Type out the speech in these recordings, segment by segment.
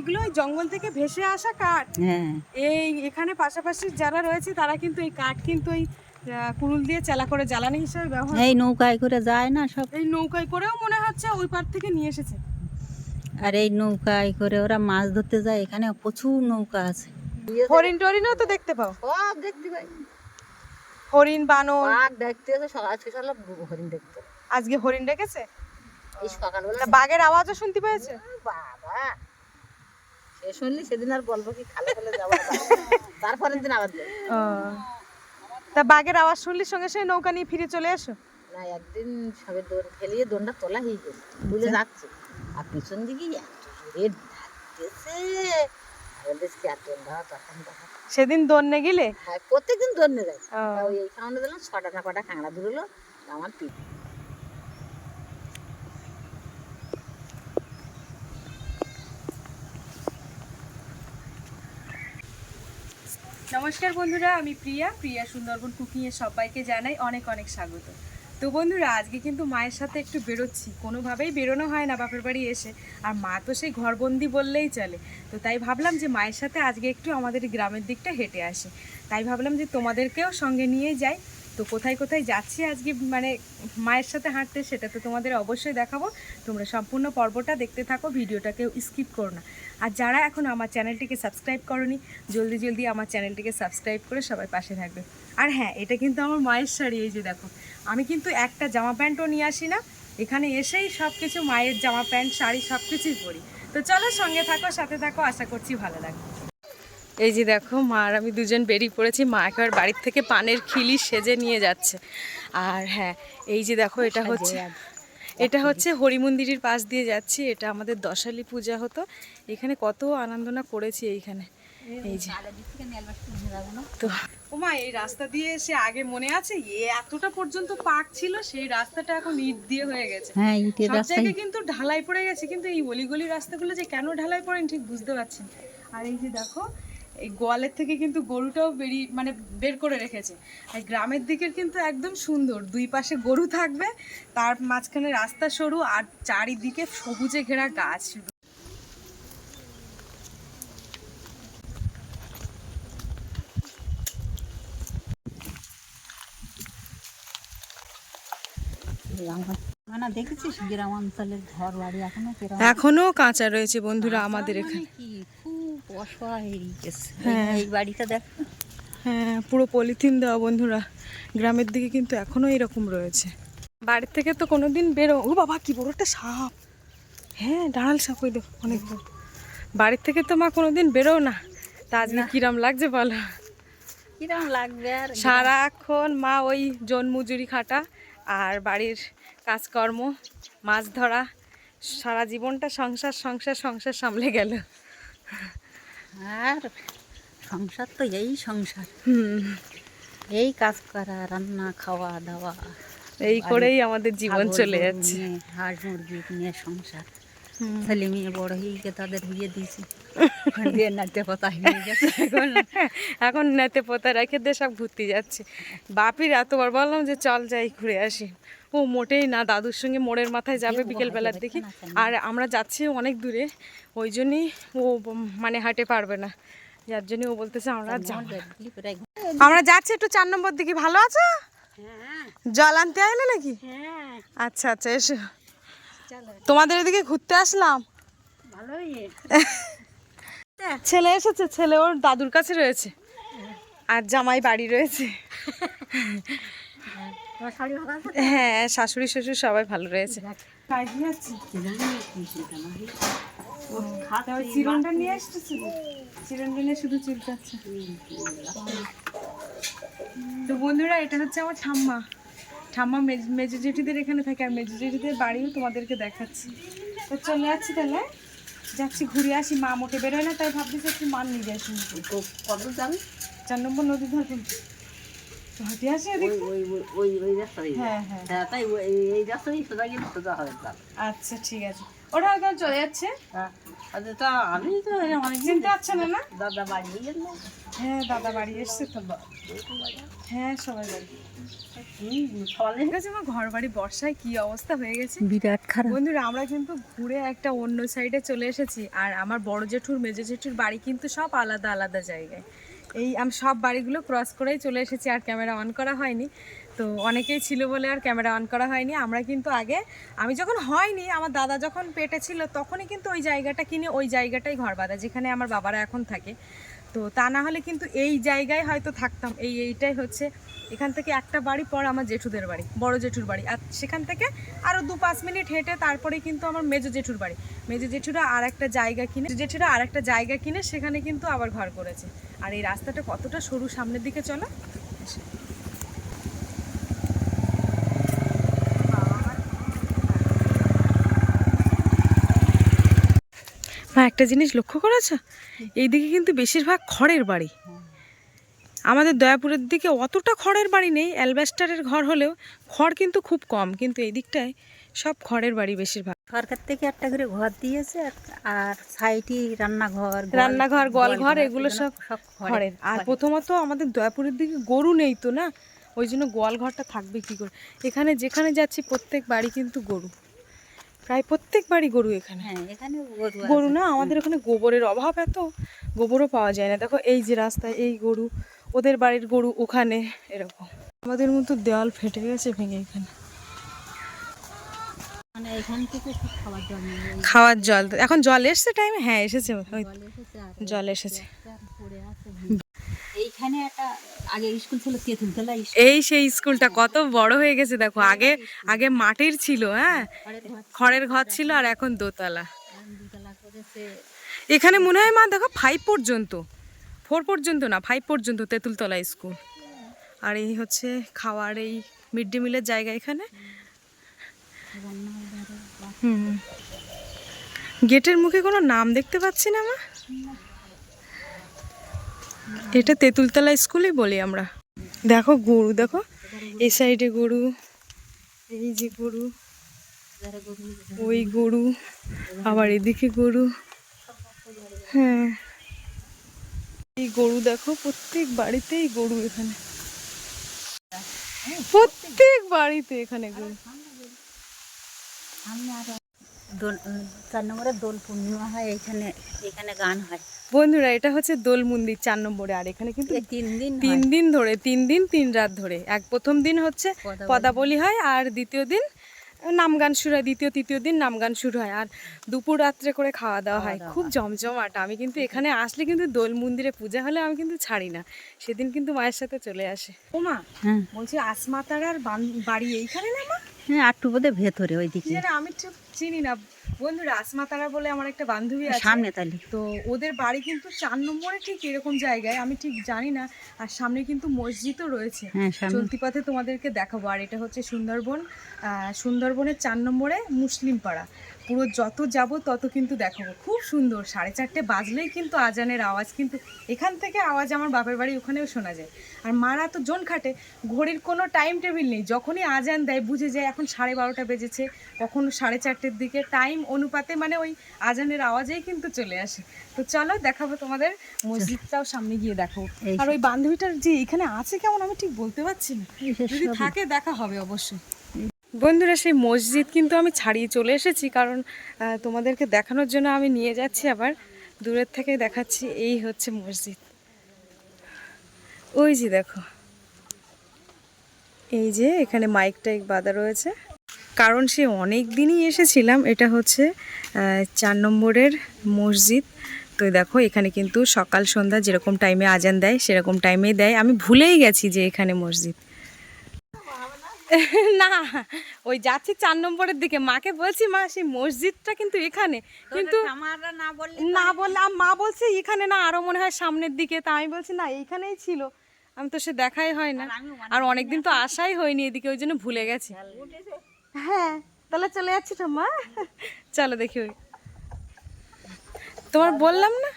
এইগুলো জঙ্গল থেকে ভেসে আসা কাঠ। হ্যাঁ। এই এখানে পাশাপাশি যারা রয়েছে তারা কিন্তু এই কাঠ কিন্তু এই কুড়ুল দিয়ে চালা করে জ্বালানি হিসেবে ব্যবহার এই নৌকায় করে যায় না সব? এই নৌকায় করেও মনে হচ্ছে ওই পার থেকে নিয়ে এসেছে। আর এই নৌকায় করে ওরা মাছ ধরতে যায় এখানে প্রচুর নৌকা আছে। হরিণ টরিনও তো দেখতে পাও? দেখতে পাই। হরিণ বানর। দেখতে আজকে সকালে হরিণ দেখতে। আজকে হরিণ ডেকেছে? এই সকালবেলা বাঘের আওয়াজও শুনতে পেয়েছে? বাবা। শুনলি সেদিন আর বলব কি খালে খালে যাব তারপরের দিন আবার। তা বাঘের আওয়াজ শুনলি সঙ্গে সঙ্গে নৌকা নিয়ে ফিরে চলে এসো? না একদিন সবে দোন ফেলিয়ে দোনটা তোলা হয়ে তুলে যাচ্ছে। আর পিছন দিকে এত জোরে দোন সেদিন গেলে? হ্যাঁ প্রত্যেকদিন দোনে যায় ওই খাওয়ানো দিলাম ছটা না কটা কাঁকড়া ধরলো আমার পিঠ। নমস্কার বন্ধুরা, আমি প্রিয়া। প্রিয়া সুন্দরবন কুকিংয়ে সবাইকে জানাই অনেক অনেক স্বাগত। তো বন্ধুরা, আজকে কিন্তু মায়ের সাথে একটু বেরোচ্ছি। কোনোভাবেই বেরোনো হয় না বাপের বাড়ি এসে। আর মা তো সেই ঘরবন্দি বললেই চলে। তো তাই ভাবলাম যে মায়ের সাথে আজকে একটু আমাদের গ্রামের দিকটা হেঁটে আসে। তাই ভাবলাম যে তোমাদেরকেও সঙ্গে নিয়ে যাই। তো কোথায় কোথায় যাচ্ছি আজকে? মানে মায়ের সাথে হাঁটতে সেটা তো তোমাদের অবশ্যই দেখাবো। তোমরা সম্পূর্ণ পর্বটা দেখতে থাকো, ভিডিওটাকেও স্কিপ করো না। আর যারা এখন আমার চ্যানেলটিকে সাবস্ক্রাইব করনি জলদি জলদি আমার চ্যানেলটিকে সাবস্ক্রাইব করে সবাই পাশে থাকবে। আর হ্যাঁ এটা কিন্তু আমার মায়ের শাড়ি এই যে দেখো। আমি কিন্তু একটা জামা প্যান্টও নিয়ে আসি না। এখানে এসেই সব কিছু মায়ের জামা প্যান্ট শাড়ি সব কিছুই পরি। তো চলো সঙ্গে থাকো সাথে থাকো আশা করছি ভালো লাগবে। এই যে দেখো মা আর আমি দুজন বেরিয়ে পড়েছি। মা একবার বাড়ির থেকে পানের খিলি সেজে নিয়ে যাচ্ছে। আর হ্যাঁ এই যে দেখো এটা হচ্ছে এটা হচ্ছে হরি মন্দিরের পাশ দিয়ে যাচ্ছি এটা আমাদের দশালি পূজা হতো। এখানে কত আনন্দনা করেছি এইখানে। এই যে। তো ওমা এই রাস্তা দিয়ে এসে আগে মনে আছে এ এতটা পর্যন্ত পাক ছিল সেই রাস্তাটা এখন ইট দিয়ে হয়ে গেছে। হ্যাঁ ইটের জায়গায় কিন্তু ঢালাই পড়ে গেছে কিন্তু এই অলিগলি রাস্তাগুলো যে কেন ঢালাই পড়েন ঠিক বুঝতে পারছি না। আর এই যে দেখো এই গোয়ালের থেকে কিন্তু গরুটাও বেরিয়ে মানে বের করে রেখেছে। আর গ্রামের দিকের কিন্তু একদম সুন্দর। দুই পাশে গরু থাকবে তার মাঝখানে রাস্তা সরু আর চারিদিকে সবুজে ঘেরা গাছ। মানে এখনও এখনও কাঁচা রয়েছে বন্ধুরা আমাদের এখানে। এই বাড়িটা দেখ। হ্যাঁ পুরো পলিথিন দেওয়া বন্ধুরা। গ্রামের দিকে কিন্তু এখনও এরকম রয়েছে। বাড়ির থেকে তো কোনোদিন বেরো ও বাবা কি বড় একটা সাপ। হ্যাঁ ডাঁড়াল সাপ ওই দেখো অনেক বড়। বাড়ির থেকে তো মা কোনোদিন বেরো না। তা আজকে কিরাম লাগছে বলো? কিরম লাগবে আর সারাক্ষণ মা ওই জন মজুরি খাটা আর বাড়ির কাজকর্ম মাছ ধরা সারা জীবনটা সংসার সংসার সংসার সামলে গেল। আর সংসার তো এই সংসার। এই কাজ করা রান্না খাওয়া দাওয়া এই করেই আমাদের জীবন চলে যাচ্ছে। হাঁস মুরগি নিয়ে সংসার। ছেলে মেয়ে বড় হয়ে তাদের বিয়ে দিয়েছি। এখন নেতে পোতা রেখে দিয়ে সব ঘুরতে যাচ্ছে। বাপির এতবার বললাম যে চল যাই ঘুরে আসি। ও মোটেই না দাদুর সঙ্গে মোড়ের মাথায় যাবে বিকেলবেলার দিকে। আর আমরা যাচ্ছি অনেক দূরে ওই জন্যই ও মানে হাঁটে পারবে না। যার জন্য ও বলতেছে আমরা আমরা যাচ্ছি একটু চার নম্বর দিকে ভালো আছো? জল আনতে আইলে নাকি? হ্যাঁ। আচ্ছা আচ্ছা এসো। তোমাদের এদিকে ঘুরতে আসলাম? ছেলে এসেছে ছেলে ওর দাদুর কাছে রয়েছে। আর জামাই বাড়ি রয়েছে তোমার শাড়ি ভালো আছে হ্যাঁ শাশুড়ি শ্বশুর সবাই ভালো রয়েছে। চিরনটা নিয়ে আসতেছি চিরনটা নিয়ে শুধু চুলকাচ্ছে তো বন্ধুরা এটা হচ্ছে আমার ঠাম্মা। ঠাম্মা মেজ- মেজো জেঠিদের এখানে থাকে আর মেজো জেঠিদের বাড়িও তোমাদেরকে দেখাচ্ছি। তো চলে যাচ্ছি তাহলে। যাচ্ছি ঘুরে আসি। মা মোটে বেরোয় না তাই ভাবতেছি একটু মান নিয়ে যাই কত যাবে চার নম্বর নদী ধরবেন তো হাঁটে ওই ওই ওই ওই ওই হ্যাঁ হ্যাঁ। হ্যাঁ তাই এই- এই রাস্তাই সোজা গেলে সোজা হবে আচ্ছা ঠিক আছে। ওরা ওখানে চলে যাচ্ছে? আচ্ছা তা আমি তো অনেক চিনতে পারছে না না? দাদা বাড়ি গেল। হ্যাঁ দাদা বাড়ি এসছে তো। হ্যাঁ সবাই বাড়ি। আমার ঘর বাড়ি বর্ষায় কি অবস্থা হয়ে গেছে? বিরাট খারাপ। বন্ধুরা আমরা কিন্তু ঘুরে একটা অন্য সাইডে চলে এসেছি। আর আমার বড় জেঠুর মেজো জেঠুর বাড়ি কিন্তু সব আলাদা আলাদা জায়গায়। এই আমি সব বাড়িগুলো ক্রস করেই চলে এসেছি, আর ক্যামেরা অন করা হয়নি। তো অনেকেই ছিল বলে আর ক্যামেরা অন করা হয়নি। আমরা কিন্তু আগে, আমি যখন হয়নি, আমার দাদা যখন পেটে ছিল, তখনই কিন্তু ওই জায়গাটা কিনে ওই জায়গাটাই ঘর বাঁধা, যেখানে আমার বাবারা এখন থাকে। তো তা না হলে কিন্তু এই জায়গায় হয়তো থাকতাম। এই এইটাই হচ্ছে। এখান থেকে একটা বাড়ি পর আমার জেঠুদের বাড়ি, বড় জেঠুর বাড়ি। আর সেখান থেকে আরও দু পাঁচ মিনিট হেঁটে তারপরে কিন্তু আমার মেজো জেঠুর বাড়ি। মেজো জেঠুরা আর একটা জায়গা কিনে জেঠুরা আর একটা জায়গা কিনে সেখানে কিন্তু আবার ঘর করেছে। আর এই রাস্তাটা কতটা সরু সামনের দিকে চলো। মা একটা জিনিস লক্ষ্য করেছ? এইদিকে কিন্তু বেশিরভাগ খড়ের বাড়ি। আমাদের দয়াপুরের দিকে অতটা খড়ের বাড়ি নেই অ্যালবেস্টারের ঘর হলেও খড় কিন্তু খুব কম কিন্তু এই দিকটায় সব খড়ের বাড়ি বেশিরভাগ। সরকার থেকে একটা করে ঘর দিয়েছে আর- সাইডে রান্নাঘর রান্নাঘর গোয়ালঘর, এগুলো সব সব খড়ের আর প্রথমত আমাদের দয়াপুরের দিকে গরু নেই তো না? ওই জন্য গোয়াল ঘরটা থাকবে কি করে? এখানে যেখানে যাচ্ছি প্রত্যেক বাড়ি কিন্তু গরু। প্রায় প্রত্যেক বাড়ি গরু এখানে। হ্যাঁ এখানে গরু না আমাদের ওখানে গোবরের অভাব এত গোবরও পাওয়া যায় না। দেখো এই যে রাস্তায় এই গরু ওদের বাড়ির গরু ওখানে এরকম। আমাদের মতো দেওয়াল ফেটে গেছে ভেঙে এখানে। মানে খাওয়ার জল এখন জল এসছে টাইমে হ্যাঁ এসেছে। জল এসেছে এইখানে একটা এই সেই স্কুলটা কত বড় হয়ে গেছে দেখো আগে আগে মাটির ছিল হ্যাঁ? খড়ের ঘর ছিল। আর এখন দোতলা। এখানে মনে হয় মা দেখো ফাইভ পর্যন্ত। ফোর পর্যন্ত না ফাইভ পর্যন্ত তেঁতুলতলা স্কুল। আর এই হচ্ছে খাওয়ার এই মিড ডে মিলের জায়গা এখানে। হুম। গেটের মুখে কোনো নাম দেখতে পাচ্ছি না মা? এটা তেঁতুলতলা স্কুলই বলি আমরা। দেখো গরু, দেখো এই সাইডে গরু, এই যে গরু, ওই গরু, আবার এদিকে গরু হ্যাঁ। এই গরু দেখো, প্রত্যেক বাড়িতেই গরু এখানে। প্রত্যেক বাড়িতে এখানে গরু। দোল চার নম্বরে দোল পূর্ণিমা হয় এইখানে এখানে গান হয়। বন্ধুরা এটা হচ্ছে দোল মন্দির চার নম্বরে আর এখানে কিন্তু তিন দিন তিন দিন ধরে তিন দিন তিন রাত ধরে। এক প্রথম দিন হচ্ছে পদাবলী। হয় আর দ্বিতীয় দিন নাম গান শুরু হয় দ্বিতীয় তৃতীয় দিন নাম গান শুরু হয় আর দুপুর রাত্রে করে খাওয়া দাওয়া হয়। খুব জমজমাট আমি কিন্তু এখানে আসলে কিন্তু দোল মন্দিরে পূজা হলে আমি কিন্তু ছাড়ি না। সেদিন কিন্তু মায়ের সাথে চলে আসে। ও মা হ্যাঁ। বলছি আসমাতারার বান- বাড়ি এইখানে না মা? হ্যাঁ আটটু বোধে ভেতরে ওই দিকে আমি ঠিক চিনি না। বন্ধুরা আসমাতারা বলে আমার একটা বান্ধবী আছে। সামনে তালি তো ওদের বাড়ি কিন্তু চার নম্বরে ঠিক এরকম জায়গায় আমি ঠিক জানি না। আর সামনে কিন্তু মসজিদও রয়েছে। হ্যাঁ চলতি পথে তোমাদেরকে দেখাবো। আর এটা হচ্ছে সুন্দরবন সুন্দরবনের চার নম্বরে মুসলিম পাড়া পুরো যত যাব তত কিন্তু দেখাবো। খুব সুন্দর সাড়ে চারটে বাজলেই কিন্তু আজানের আওয়াজ কিন্তু এখান থেকে আওয়াজ আমার বাপের বাড়ি ওখানেও শোনা যায়। আর মারা তো জোন খাটে ঘড়ির কোনো টাইম টেবিল নেই যখনই আজান দেয় বুঝে যায় এখন সাড়ে বারোটা বেজেছে কখনো সাড়ে চারটের দিকে টাইম অনুপাতে মানে ওই আজানের আওয়াজেই কিন্তু চলে আসে। তো চলো দেখাবো তোমাদের মসজিদটাও সামনে গিয়ে দেখো। আর ওই বান্ধবীটার যে এখানে আছে কেমন আমি ঠিক বলতে পারছি না। যদি থাকে দেখা হবে অবশ্যই। বন্ধুরা, সেই মসজিদ কিন্তু আমি ছাড়িয়ে চলে এসেছি, কারণ তোমাদেরকে দেখানোর জন্য আমি নিয়ে যাচ্ছি আবার। দূরের থেকে দেখাচ্ছি, এই হচ্ছে মসজিদ। ওই যে দেখো। এই যে এখানে মাইক টাইক বাঁধা রয়েছে। কারণ সে অনেক দিনই এসেছিলাম, এটা হচ্ছে চার নম্বরের মসজিদ। তো দেখো, এখানে কিন্তু সকাল সন্ধ্যা যেরকম টাইমে আজান দেয়, সেরকম টাইমেই দেয়। আমি ভুলেই গেছি যে এখানে মসজিদ। না ওই যাচ্ছি চার নম্বরের দিকে। মাকে বলছি মা সেই মসজিদটা কিন্তু এখানে। কিন্তু না বললে মা বলছে এখানে না আরও মনে হয় সামনের দিকে। তা আমি বলছি না এইখানেই ছিল। আমি তো সে দেখাই হয় না। আর অনেকদিন তো আসাই হয়নি এদিকে ওই জন্য ভুলে গেছি। হ্যাঁ তাহলে চলে যাচ্ছি তো মা। চলো দেখি ওই। তোমার বললাম না?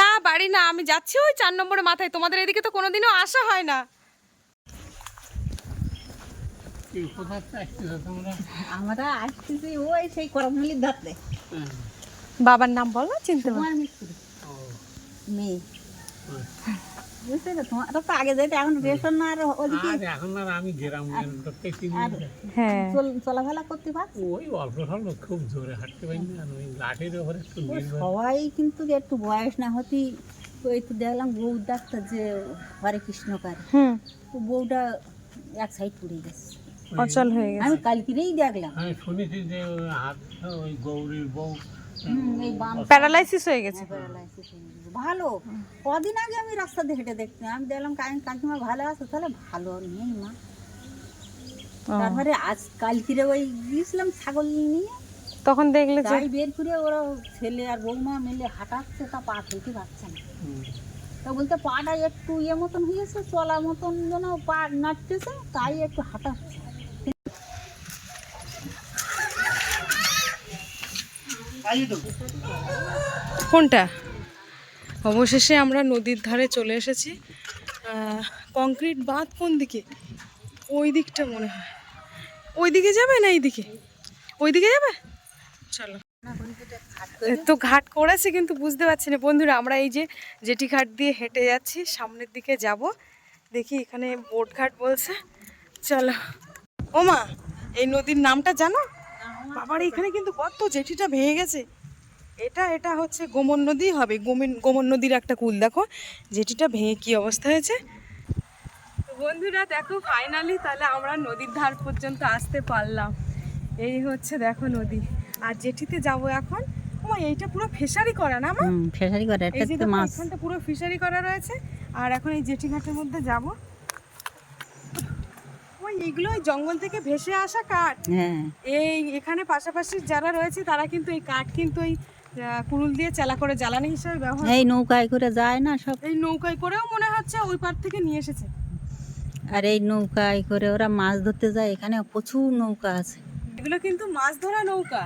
না বাড়ি না আমি যাচ্ছি ওই চার নম্বরের মাথায়। তোমাদের এদিকে তো কোনোদিনও আসা হয় না। আমরা আসতেছি ওই সেই করমলির ধারে বাবার নাম বলো চিনতে পারো মেয়ে। বুঝতে তো তোমার তো আগে এখন রেশন আর ওদিকে এখন আমি গ্রাম। হ্যাঁ। করতে পারছি? ওই অল্প স্বল্প খুব জোরে হাঁটতে পারি না ওই লাঠির ওপরে একটু ও নির্ভর। সবাই কিন্তু একটু বয়স না হতেই ওই তো দেখলাম বউ ডাক্তার যে হরে কৃষ্ণ কারে। হুম। তো বউটা এক সাইড পড়ে গেছে। অচল হয়ে গেছে। আমি কালকেরেই দেখলাম। আমি শুনেছি যে হাত ওই গৌরীর বউ প্যারালাইসিস হয়ে গেছে। ভালো। কদিন আগে আমি রাস্তা দিয়ে হেঁটে দেখতাম আমি দেখলাম কাকি কাকিমা ভালো আছে তাহলে ভালো নেই মা। তারপরে আজ কালকিরে ওই গিয়েছিলাম ছাগল নিয়ে। তখন দেখলে যে তাই বের করে ওরা ছেলে আর বৌমা মিলে হাঁটাচ্ছে তা পা ফেলতে পারছে না। তা বলতে পাটা একটু ইয়ে মতন হয়েছে চলা মতন যেন পা নাচতেছে তাই একটু হাঁটাচ্ছে। কোনটা? অবশেষে আমরা নদীর ধারে চলে এসেছি। কংক্রিট বাঁধ কোন দিকে? ওই দিকটা মনে হয়। ওই দিকে যাবে না এই দিকে? ওই দিকে যাবে? চলো। তো ঘাট করেছে কিন্তু বুঝতে পারছি না। বন্ধুরা, আমরা এই যে জেটি ঘাট দিয়ে হেঁটে যাচ্ছি, সামনের দিকে যাব। দেখি এখানে বোট ঘাট বলছে। চলো। ও মা এই নদীর নামটা জানো? বাবার এখানে কিন্তু কত জেঠিটা ভেঙে গেছে। এটা এটা হচ্ছে গোমন নদী হবে গোমন গোমন নদীর একটা কুল। দেখো জেটিটা ভেঙে কি অবস্থা হয়েছে। তো বন্ধুরা দেখো ফাইনালি তাহলে আমরা নদীর ধার পর্যন্ত আসতে পারলাম। এই হচ্ছে দেখো নদী। আর জেটিতে যাব এখন। এইটা পুরো ফিশারি করা না মা? হুম করা একটা দেখো মাছ এখানটা পুরো ফিশারি করা রয়েছে। আর এখন এই জেটি ঘাটের মধ্যে যাব। ওই এগুলো ওই জঙ্গল থেকে ভেসে আসা কাঠ। হ্যাঁ। এই এখানে পাশাপাশি যারা রয়েছে তারা কিন্তু এই কাঠ কিন্তু এই কুড়ুল দিয়ে চালা করে জ্বালানি হিসেবে ব্যবহার এই নৌকায় করে যায় না সব? এই নৌকায় করেও মনে হচ্ছে ওই পার থেকে নিয়ে এসেছে। আর এই নৌকায় করে ওরা মাছ ধরতে যায় এখানে প্রচুর নৌকা আছে। এগুলো কিন্তু মাছ ধরা নৌকা।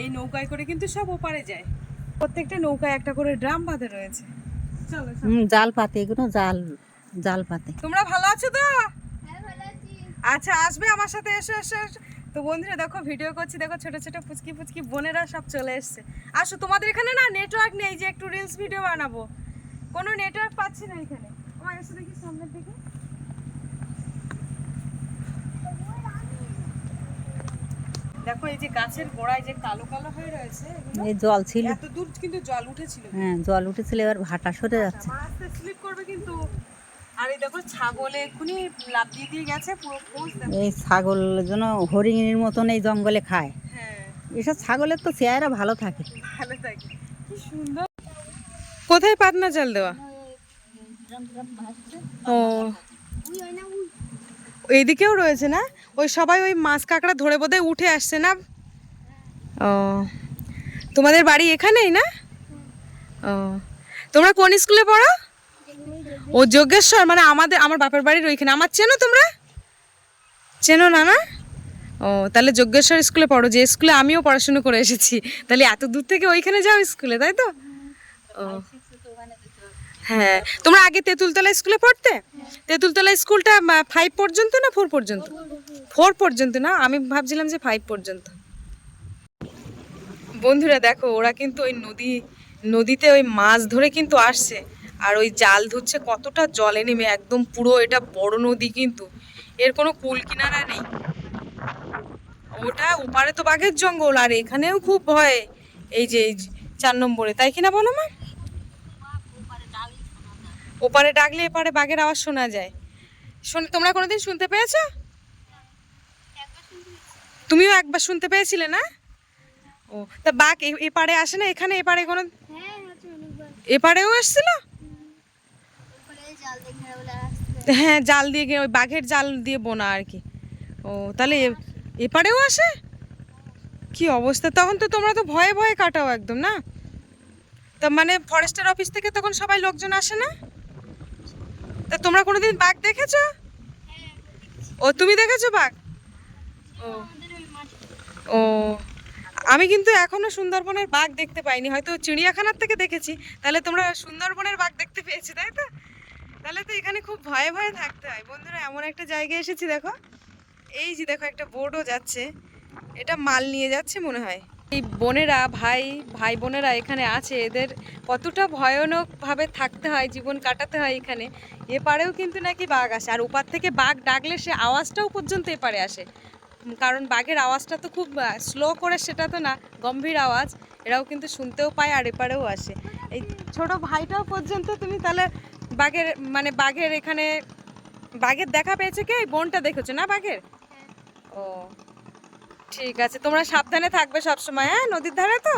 এই নৌকায় করে কিন্তু সব ওপারে যায়। প্রত্যেকটা নৌকায় একটা করে ড্রাম বাঁধে রয়েছে। জাল পাতে এগুলো জাল জাল পাতে। তোমরা ভালো আছো তো? আচ্ছা আসবে আমার সাথে এসে এসে। তো বন্ধুরা দেখো ভিডিও করছি দেখো ছোট ছোট ফুচকি ফুচকি বোনেরা সব চলে এসছে। আসো তোমাদের এখানে না নেটওয়ার্ক নেই যে একটু রিলস ভিডিও বানাবো। কোনো নেটওয়ার্ক পাচ্ছি না এখানে। আমার এসে দেখি সামনের দিকে। দেখো এই যে গাছের গোড়ায় যে কালো কালো হয়ে রয়েছে এই জল ছিল। এত দূর কিন্তু জল উঠেছিল। হ্যাঁ জল উঠেছিল এবার ভাটা সরে যাচ্ছে। আস্তে স্লিপ করবে কিন্তু। এই দেখো ছাগলে এক্ষুনি লাভ দিয়ে দিয়ে গেছে পুরো পোষ দেখো। এই ছাগল যেন হরিণের মতন এই জঙ্গলে খায়। হ্যাঁ। এসব ছাগলের তো চেহারা ভালো থাকে। ভালো থাকে। কি সুন্দর। কোথায় পাতনা জল দেওয়া? ও। এইদিকেও রয়েছে না? ওই সবাই ওই মাছ কাঁকড়া ধরে বোধহয় উঠে আসছে না? ও। তোমাদের বাড়ি এখানেই না? ও। তোমরা কোন স্কুলে পড়ো? ও যোগেশ্বর মানে আমাদের, আমার বাপের বাড়ির ওইখানে। আমার চেনো তোমরা? চেনো না না ও, তাহলে যোগেশ্বর স্কুলে পড়ো, যে স্কুলে আমিও পড়াশুনো করে এসেছি। তাহলে এত দূর থেকে ওইখানে যাও স্কুলে, তাই তো? ও। হ্যাঁ তোমরা আগে তেঁতুলতলা স্কুলে পড়তে? তেঁতুলতলা স্কুলটা ফাইভ পর্যন্ত না ফোর পর্যন্ত? ফোর পর্যন্ত না? আমি ভাবছিলাম যে ফাইভ পর্যন্ত। বন্ধুরা দেখো, ওরা কিন্তু ওই নদী, নদীতে ওই মাছ ধরে কিন্তু আসছে। আর ওই জাল ধরছে কতটা জলে নেমে একদম পুরো এটা বড় নদী কিন্তু। এর কোনো কুল কিনারা নেই। ওটা ওপারে তো বাঘের জঙ্গল আর এখানেও খুব ভয়। এই যে এই চার নম্বরে তাই কিনা বলো মা? ওপারে ডাকলে এপারে বাঘের আওয়াজ শোনা যায়। শোন তোমরা কোনোদিন শুনতে পেয়েছ? তুমিও একবার শুনতে পেয়েছিলে না? ও তা বাঘ এপারে আসে না? এখানে এপারে কোনো এপারেও এসছিল হ্যাঁ জাল দিয়ে ওই বাঘের জাল দিয়ে বোনা আর কি। ও, তাহলে এপারেও আসে? কি অবস্থা? তখন তো তোমরা তো ভয়ে ভয়ে কাটাও একদম, না? তা মানে ফরেস্টের অফিস থেকে তখন সবাই লোকজন আসে না? তা তোমরা কোনোদিন বাঘ দেখেছ? ও, তুমি দেখেছ বাঘ? ও। ও, আমি কিন্তু এখনও সুন্দরবনের বাঘ দেখতে পাইনি, হয়তো চিড়িয়াখানার থেকে দেখেছি। তাহলে তোমরা সুন্দরবনের বাঘ দেখতে পেয়েছি, তাই তো? তাহলে তো এখানে খুব ভয়ে ভয়ে থাকতে হয়। বন্ধুরা, এমন একটা জায়গায় এসেছি, দেখো। এই যে দেখো, একটা বোর্ডও যাচ্ছে। এটা মাল নিয়ে যাচ্ছে মনে হয়। এই বোনেরা, ভাই ভাই বোনেরা এখানে আছে। এদের কতটা ভয়ানকভাবে থাকতে হয়, জীবন কাটাতে হয় এখানে। এপারেও কিন্তু নাকি বাঘ আসে। আর ওপার থেকে বাঘ ডাকলে সে আওয়াজটাও পর্যন্ত এপারে আসে। কারণ বাঘের আওয়াজটা তো খুব স্লো করে, সেটা তো না, গম্ভীর আওয়াজ। এরাও কিন্তু শুনতেও পায় আর এপারেও আসে। এই ছোট ভাইটাও পর্যন্ত তুমি তাহলে বাঘের মানে বাঘের এখানে বাঘের দেখা পেয়েছে কে? বোনটা দেখেছ না বাঘের? ও ঠিক আছে তোমরা সাবধানে থাকবে সব সময় হ্যাঁ নদীর ধারে তো?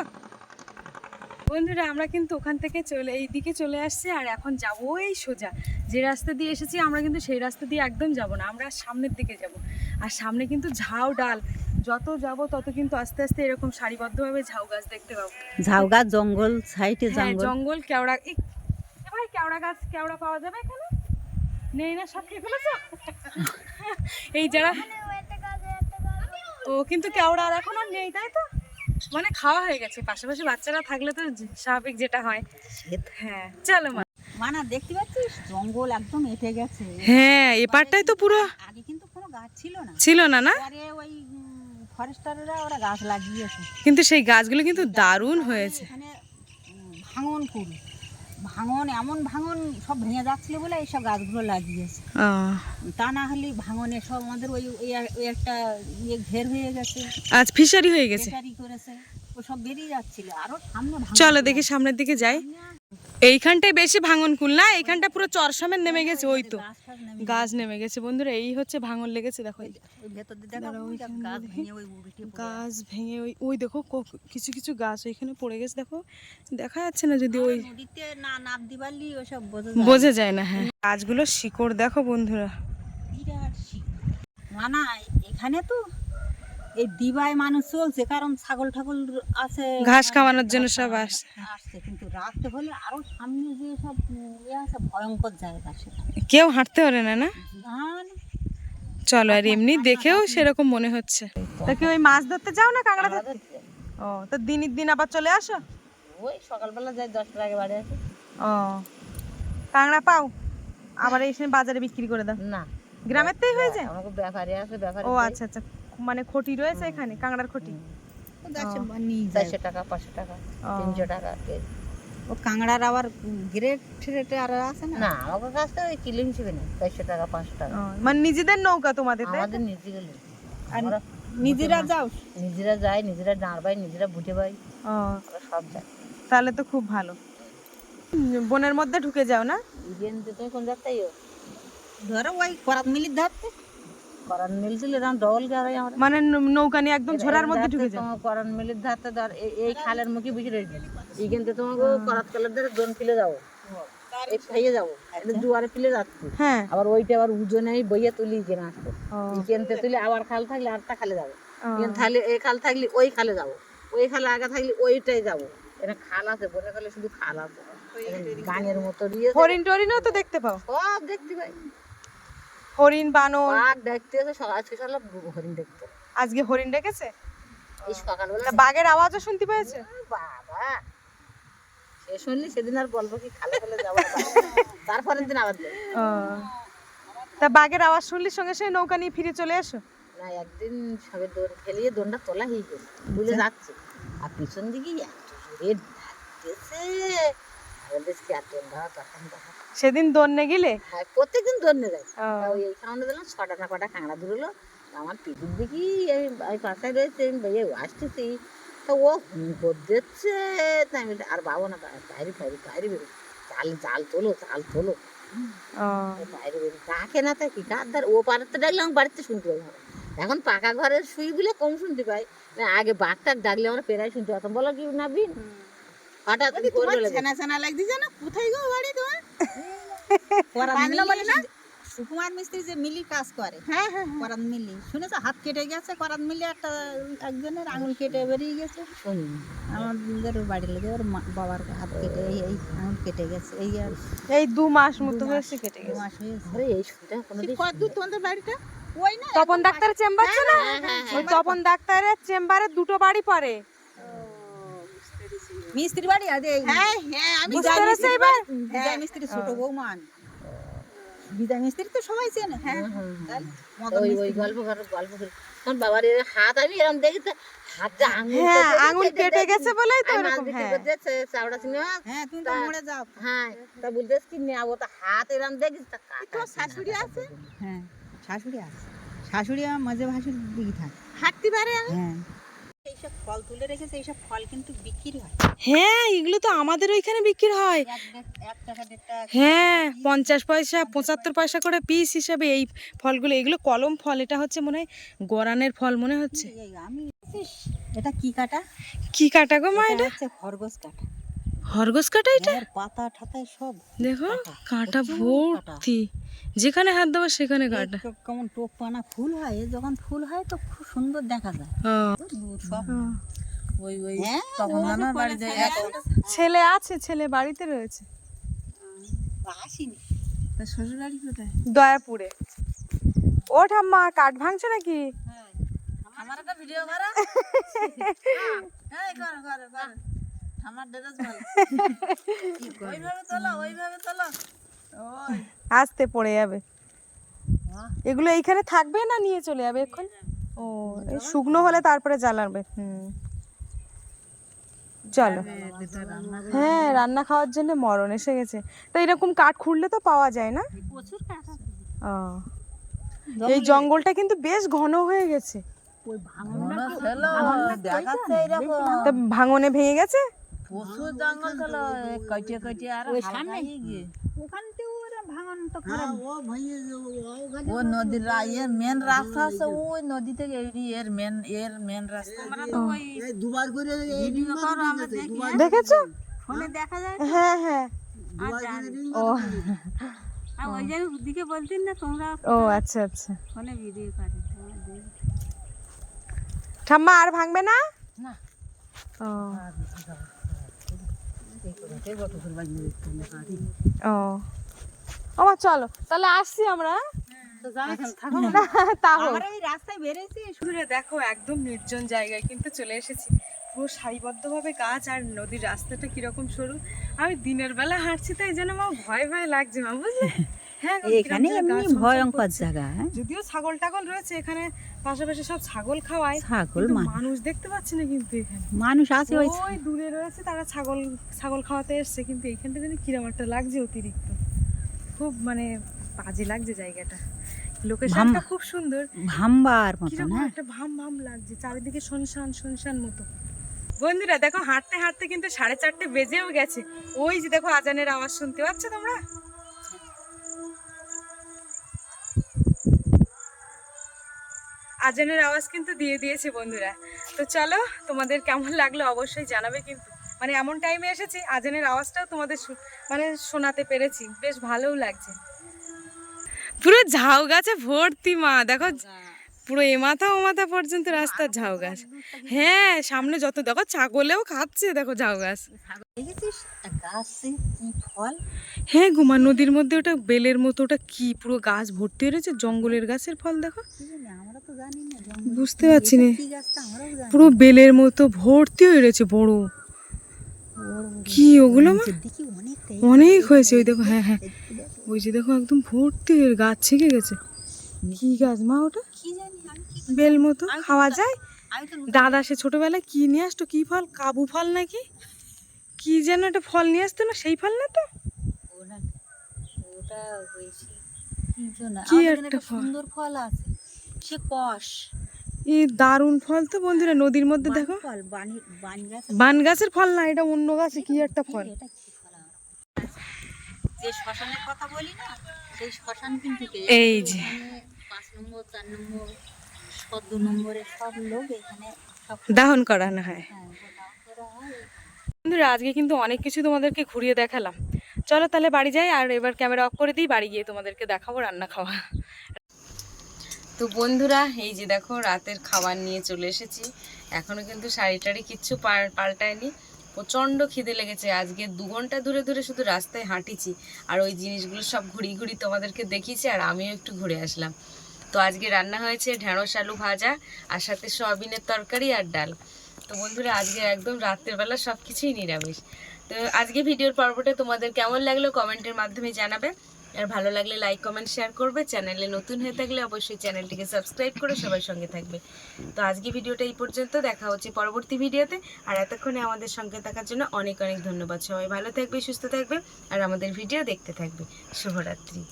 বন্ধুরা আমরা কিন্তু ওখান থেকে চলে এই দিকে চলে আসছি আর এখন যাব এই সোজা। যে রাস্তা দিয়ে এসেছি আমরা কিন্তু সেই রাস্তা দিয়ে একদম যাব না আমরা সামনের দিকে যাব। আর সামনে কিন্তু ঝাউ ডাল যত যাব তত কিন্তু আস্তে আস্তে এরকম সারিবদ্ধভাবে ঝাউ গাছ দেখতে পাবো। ঝাউ গাছ জঙ্গল সাইডে হ্যাঁ জঙ্গল। জঙ্গল কেওড়া কেওড়া গাছ কেওড়া পাওয়া যাবে এখানে? নেই না সব খেয়ে ফেলেছো? এই যারা ও কিন্তু কেওড়া আর এখন আর নেই তাই তো? মানে খাওয়া হয়ে গেছে পাশাপাশি বাচ্চারা থাকলে তো স্বাভাবিক যেটা হয়। হ্যাঁ চলো মা। মানা দেখতে পাচ্ছিস? জঙ্গল একদম এঁটে গেছে। হ্যাঁ এপারটাই তো পুরো আগে কিন্তু কোনো গাছ ছিল না। ছিল না না? পরে ওই ফরেস্টাররা ওরা গাছ লাগিয়েছে। কিন্তু সেই গাছগুলো কিন্তু দারুণ হয়েছে। উম, ভাঙন কুল ভাঙন এমন ভাঙন সব ভেঙে যাচ্ছিল বলে এইসব গাছগুলো লাগিয়েছে। তা না হলে ভাঙনে সব আমাদের ওই ওই একটা ইয়ে ঘের হয়ে গেছে। আজ ফিশারি হয়ে গেছে। ফিশারি করেছে। ও সব বেরিয়ে যাচ্ছিল। আরও সামনে চলো দেখি সামনের দিকে যাই। এইখানটায় বেশি ভাঙন কুল না এইখানটা পুরো চরসমের নেমে গেছে ওই তো। গাছ নেমে গেছে। বন্ধুরা এই হচ্ছে ভাঙন লেগেছে দেখো গাছ ভেঙে ওই ওই দেখো কিছু কিছু গাছ ওইখানে পড়ে গেছে দেখো। দেখা যাচ্ছে না যদি ওই বোঝা যায় না। হ্যাঁ। গাছগুলো শিকড় দেখো বন্ধুরা। না না এখানে তো এই দিবায় মানুষ চলছে কারণ ছাগল ঠাকুল আছে। ঘাস খাওয়ানোর জন্য সব আসছে। আসছে কিন্তু রাত্রে হলে আরও সামনে যে সব ইয়ে আছে ভয়ঙ্কর জায়গা সেটা। কেউ হাঁটতে পারে না না? ধান চলো আর এমনি দেখেও সেরকম মনে হচ্ছে। তা কি ওই মাছ ধরতে যাও না কাঁকড়া ধরতে? ও তো দিনের দিন আবার চলে আসো? ওই সকালবেলা যাই দশটার আগে বাড়ি আসে। ও কাঁকড়া পাও? আবার এসে বাজারে বিক্রি করে দাও। না। গ্রামের তেই হয়ে যায়? আমাকে ব্যাপারে আছে ব্যাপারে ও আচ্ছা আচ্ছা। মানে খটি রয়েছে এখানে কাঁকড়ার খটি? যায়। চারশো টাকা পাঁচশো টাকা তিনশো টাকা ও কাংড়ার আবার গ্রেড ট্রেটে আর আছে না? না আমাদের কাছ ওই কিলো হিসেবে নেই চারশো টাকা পাঁচশো টাকা। মানে নিজেদের নৌকা তোমাদের আমাদের নিজে গেলে আর নিজেরা যাও। নিজেরা যাই নিজেরা ডাঁড় পাই নিজেরা বুটে পাই সব যাই। তাহলে তো খুব ভালো। বনের মধ্যে ঢুকে যাও না? কোন যাত্রাই ধরো ওই করাত মিলির ধরতে করান মিল ছিল এরকম ডবল গাড়াই আমরা মানে নৌকা নিয়ে একদম ঝোড়ার মধ্যে ঢুকে তোমার করান মিলের ধারতে ধর এই- খালের মুখে বুঝে রয়েছে এইখান থেকে তোমাকে করাত কলের ধারে দোন ফেলে যাব। এই খাইয়ে যাব। এটা দুয়ারে ফেলে যাচ্ছি হ্যাঁ। আবার ওইটা আবার উজনে বইয়ে তুলি কেনা আসতো ও, এইখান থেকে তুলে আবার খাল থাকলে আরেকটা খালে যাব। থাকলে এই খাল থাকলে ওই খালে যাব। ওই খালে আগে থাকলে ওইটাই যাব। এটা খাল আছে বনে খালে শুধু খাল আছে। গানের মতো দিয়ে হরিণ টরিনও তো দেখতে পাও। সব দেখতে পাই। হরিণ বানর। বাঘ দেখতে আছে সকাল আজকে সকালে হরিণ দেখতে। আজকে হরিণ ডেকেছে? এই সকালবেলা বাঘের আওয়াজও শুনতে পেয়েছে? বাবা। সে শুনলি সেদিন আর বলব কি খালে খালে যাব? তারপরের দিন আবার তা বাঘের আওয়াজ শুনলে সঙ্গে সঙ্গে নৌকা নিয়ে ফিরে চলে আসো না একদিন সবে দোন ফেলিয়ে দোনটা তোলা হয়ে গেছে তুলে যাচ্ছে। আর পিছন দিকে এত জোরে ধাক্কেছে বলতেছি কি আর দোন ধরা তখন সেদিন দন্যে গেলে? হ্যাঁ প্রত্যেকদিন দোনে যায় ও, তা ওই কারণে দিলাম ছটা না কটা কাঁকড়া ধরলো। আমার পিঠুর দেখি এই পাশায় রয়েছে আসতেছি। তা ও হুঙ্কর দিচ্ছে। তা আমি আর বাবু না বাইরে বাইরে বাইরে বেরো। চাল চাল তোলো চাল তোলো। বাইরে বেরো। ডাকে না তাই কি? কার ও পাড়াতে ডাকলে আমার বাড়িতে শুনতে পাই এখন পাকা ঘরের শুই বলে কম শুনতে পাই। আগে বাঘটাক ডাকলে আমরা পেরাই শুনতে পারতাম। বলো কি না বিন হঠাৎ করে তোমার বলে ছেনা ছেনা না কোথায় গো বাড়ি তোমার? করাত মিলি সুকুমার মিস্ত্রি যে মিলি কাজ করে। হ্যাঁ হ্যাঁ করাত মিলি। শুনেছো? হাত কেটে গেছে করাত মিলি একটা একজনের আঙুল কেটে বেরিয়ে গেছে। আমাদের বাড়ির লোকে ওর মা- বাবার হাত কেটে এই আঙুল কেটে গেছে। এই আর এই দু মাস মতো হয়েছে কেটে দু মাস হয়েছে। আরে এই শুনটা কোনোদিন কত দূর তোমাদের বাড়িটা? ওই না তপন ডাক্তারের চেম্বার ছিল? না ওই তপন ডাক্তারের চেম্বারে দুটো বাড়ি পড়ে। মিস্ত্রি বাড়ি? আদে হ্যাঁ হ্যাঁ আমি বুঝতে পেরেছ এবার? বিজয় মিস্ত্রি ছোট বৌমা। আমি বিদায় মিস্ত্রি তো সবাই চেনে। হ্যাঁ। ওই ওই গল্প করে গল্প করে। তখন বাবার এর হাত আমি এরকম দেখি হাত যা আঙুল হ্যাঁ, কেটে আঙুল কেটে কেটে গেছে বলেই তো এরকম, হ্যাঁ। চাওড়া মাছ। হ্যাঁ তুমি তো মরে যাও। হ্যাঁ তা বলতে কি নেব? তা হাত এরকম দেখিস তা শাশুড়ি আছে? হ্যাঁ শাশুড়ি আছে। শাশুড়ি আমার মাঝে ভাসুর দিকে থাকে। হাঁটতে পারে? হ্যাঁ। এইসব ফল তুলে রেখেছে এইসব ফল কিন্তু বিক্রি হয়। হ্যাঁ এগুলো তো আমাদের ওইখানে বিক্রি হয়। এক টাকা দেড় টাকা হ্যাঁ পঞ্চাশ পয়সা পঁচাত্তর পয়সা। করে পিস হিসাবে এই ফলগুলো এগুলো কলম ফল এটা হচ্ছে মনে হয় গরানের ফল মনে হচ্ছে। এই আমি এটা কি কাটা? কি কাটা গো মা এটা এটা? হচ্ছে খরগোশ কাটা। খরগোশ কাটা এটা? এর পাতা ঠাতায় সব। দেখো কাটা। ভর্তি। যেখানে হাত দেবো সেখানে কাটা। কেমন টোপ পানা ফুল হয় যখন ফুল হয় তো খুব সুন্দর দেখা যায়। ও, সব ও। ওই ওই তখন আমার বাড়িতে ছেলে আছে ছেলে বাড়িতে রয়েছে। আসিনি। তা শ্বশুর বাড়ি কোথায়? দয়াপুরে। ও ঠাম্মা কাঠ ভাঙছো নাকি? আমার একটা ভিডিও করো। এই করো করো করো। আমার ড্রেস ভালো ওইভাবে তোলো ওইভাবে তোলো। ওই। আসতে পড়ে যাবে। এগুলো এইখানে থাকবে না নিয়ে চলে যাবে এখন? ও এই শুকনো হলে তারপরে জ্বালাবে। হুম। চলো। হ্যাঁ রান্না খাওয়ার জন্য মরণ এসে গেছে। তো এরকম কাঠ খুঁড়লে তো পাওয়া যায় না? এই জঙ্গলটা কিন্তু বেশ ঘন হয়ে গেছে। ওই ভাঙনটা দেখাচ্ছে এরকম তা ভাঙনে ভেঙে গেছে? প্রচুর জঙ্গল ছিল কইটে কইটে আর ওই সামনে গিয়ে। ওখান থেকে ওরা ভাঙন তো খারাপ। ও নদীর এর মেন রাস্তা আছে ওই নদী থেকে এর মেন এর মেন রাস্তা। আমরা তো ওই দুবার করে ভিডিও করো আমরা দেখি দেখেছ? ফোনে দেখা যায় হ্যাঁ হ্যাঁ। ও আর ওই যে দিকে বলতেন না তোমরা ও আচ্ছা আচ্ছা। ফোনে ভিডিও করে ঠাম্মা আর ভাঙবে না? না। ও। ও। আমার চলো তাহলে আসছি আমরা আমরা এই রাস্তায় বেরিয়েছি দূরে দেখো একদম নির্জন জায়গায় কিন্তু চলে এসেছি। পুরো সারিবদ্ধভাবে গাছ আর নদীর রাস্তাটা কীরকম সরু। আমি দিনের বেলা হাঁটছি তাই যেন আমার ভয় ভয় লাগছে মা বুঝলে হ্যাঁ এখানে এমনি ভয়ঙ্কর জায়গা হ্যাঁ? যদিও ছাগল টাগল রয়েছে এখানে পাশাপাশি সব ছাগল খাওয়ায় ছাগল মানুষ মানুষ দেখতে পাচ্ছি না কিন্তু এখানে। মানুষ আছে ওই ওই দূরে রয়েছে তারা ছাগল ছাগল খাওয়াতে এসছে কিন্তু যেন কিরম একটা লাগছে অতিরিক্ত। খুব মানে বাজে লাগছে জায়গাটা। লোকেশনটা খুব সুন্দর। ভাম্বার কীরকম হ্যাঁ একটা ভাম ভাম লাগছে চারিদিকে শুনশান শুনশান মতো। বন্ধুরা দেখো হাঁটতে হাঁটতে কিন্তু সাড়ে চারটে বেজেও গেছে। ওই যে দেখো আজানের আওয়াজ শুনতে পাচ্ছ তোমরা? আজানের আওয়াজ কিন্তু দিয়ে দিয়েছে বন্ধুরা। তো চলো তোমাদের কেমন লাগল অবশ্যই জানাবে কিন্তু। মানে এমন টাইমে এসেছি আজানের আওয়াজটাও তোমাদের মানে শোনাতে পেরেছি। বেশ ভালোও লাগছে। পুরো ঝাউ গাছে ভর্তি মা। দেখো পুরো এ মাথা ও মাথা পর্যন্ত রাস্তার ঝাউ গাছ। হ্যাঁ সামনে যত দেখো ছাগলেও খাচ্ছে দেখো ঝাউ গাছ। হ্যাঁ গুমা নদীর মধ্যে ওটা বেলের মতো ওটা কি পুরো গাছ ভর্তি হয়ে রয়েছে? জঙ্গলের গাছের ফল দেখো। বুঝতে পারছি না। পুরো বেলের মতো ভর্তি হয়ে রয়েছে বড়। কি ওগুলো অনেক হয়েছে ওই দেখো হ্যাঁ হ্যাঁ। ওই যে দেখো একদম ভর্তি হয়ে গাছ ছেকে গেছে। কি গাছ মা ওটা? বেল মতো খাওয়া যায়? দাদা সে ছোটবেলায় কি নিয়ে আসতো? কি ফল? কাবু ফল নাকি? কি যেন একটা ফল নিয়ে আসতো না? সেই ফল না তো? কি একটা ফল? সুন্দর ফল আছে। সে কষ। এই দারুণ ফল তো বন্ধুরা নদীর মধ্যে দেখো। ফল বানি বানি গাছ। বান গাছের ফল না এটা অন্য গাছে কি একটা ফল? যে শ্মশানের কথা বলি না সেই শ্মশান কিন্তু এই যে পাঁচ নম্বর চার নম্বর দু নম্বরের সব লোক এখানে দাহন করানো হয়। হয়। বন্ধুরা আজকে কিন্তু অনেক কিছু তোমাদেরকে ঘুরিয়ে দেখালাম। চলো তাহলে বাড়ি যাই আর এবার ক্যামেরা অফ করে দিই বাড়ি গিয়ে তোমাদেরকে দেখাবো রান্না খাওয়া। তো বন্ধুরা, এই যে দেখো, রাতের খাবার নিয়ে চলে এসেছি। এখনও কিন্তু শাড়ি টাড়ি কিচ্ছু পাল্টায়নি। প্রচণ্ড খিদে লেগেছে। আজকে দু ঘণ্টা দূরে দূরে শুধু রাস্তায় হাঁটিছি। আর ওই জিনিসগুলো সব ঘুরি ঘুরি তোমাদেরকে দেখিয়েছি, আর আমিও একটু ঘুরে আসলাম। তো আজকে রান্না হয়েছে ঢেঁড়স, আলু ভাজা, আর সাথে সয়াবিনের তরকারি আর ডাল। তো বন্ধুরা, আজকে একদম রাত্রের বেলা সব কিছুই নিরামিষ। তো আজকে ভিডিওর পর্বটা তোমাদের কেমন লাগল কমেন্টের মাধ্যমে জানাবে। আর ভালো লাগলে লাইক কমেন্ট শেয়ার করবে। চ্যানেলে নতুন হয়ে থাকলে অবশ্যই চ্যানেলটিকে সাবস্ক্রাইব করে সবার সঙ্গে থাকবে। তো আজকে ভিডিওটা এই পর্যন্ত, দেখা হচ্ছে পরবর্তী ভিডিওতে। আর এতক্ষণে আমাদের সঙ্গে থাকার জন্য অনেক অনেক ধন্যবাদ। সবাই ভালো থাকবে, সুস্থ থাকবে, আর আমাদের ভিডিও দেখতে থাকবে। শুভরাত্রি।